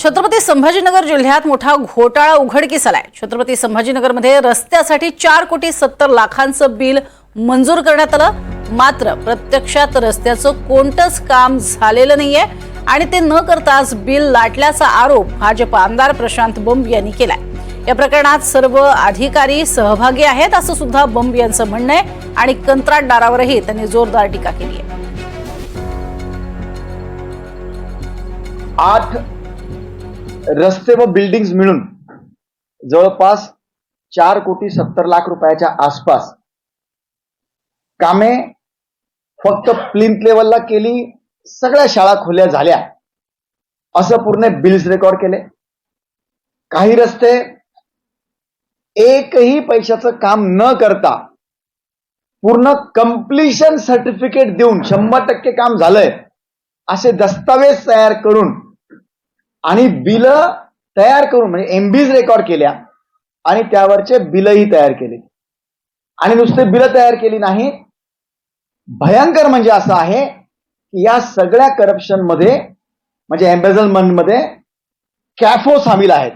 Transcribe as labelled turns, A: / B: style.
A: छत्रपती संभाजीनगर जिल्ह्यात मोठा घोटाळा उघडकीस आलाय छत्रपती संभाजीनगरमध्ये रस्त्यासाठी चार कोटी सत्तर लाखांचं बिल मंजूर करण्यात आलं. मात्र प्रत्यक्षात रस्त्याचं कोणतंच काम झालेलं नाहीये आणि ते न करताच बिल लाटल्याचा आरोप भाजप आमदार प्रशांत बंब यांनी केलाय. या प्रकरणात सर्व अधिकारी सहभागी आहेत असं सुद्धा बंब यांचं म्हणणं आहे आणि कंत्राटदारावरही त्यांनी जोरदार टीका केली आहे.
B: आठ रस्ते व बिल्डिंग्स मिळून जवळपास चार कोटी सत्तर लाख रुपयाच्या आसपास कामे फक्त प्लिंथ लेवलला केली सगळ्या शाळा खुल्या झाल्या. असं पूर्ण बिल्स रेकॉर्ड केले. काही रस्ते एकही पैशाचं काम न करता पूर्ण कम्प्लिशन सर्टिफिकेट देऊन शंभर टक्के काम झालंय असे दस्तावेज तयार करून आणि बिल तयार करून म्हणजे एमबीज रेकॉर्ड केल्या आणि त्यावरचे बिलही तयार केले. आणि नुसते बिल तयार केली नाही भयंकर म्हणजे असं आहे की या सगळ्या करप्शनमध्ये म्हणजे एम्बेझलमेंटमध्ये कॅफो सामील आहेत.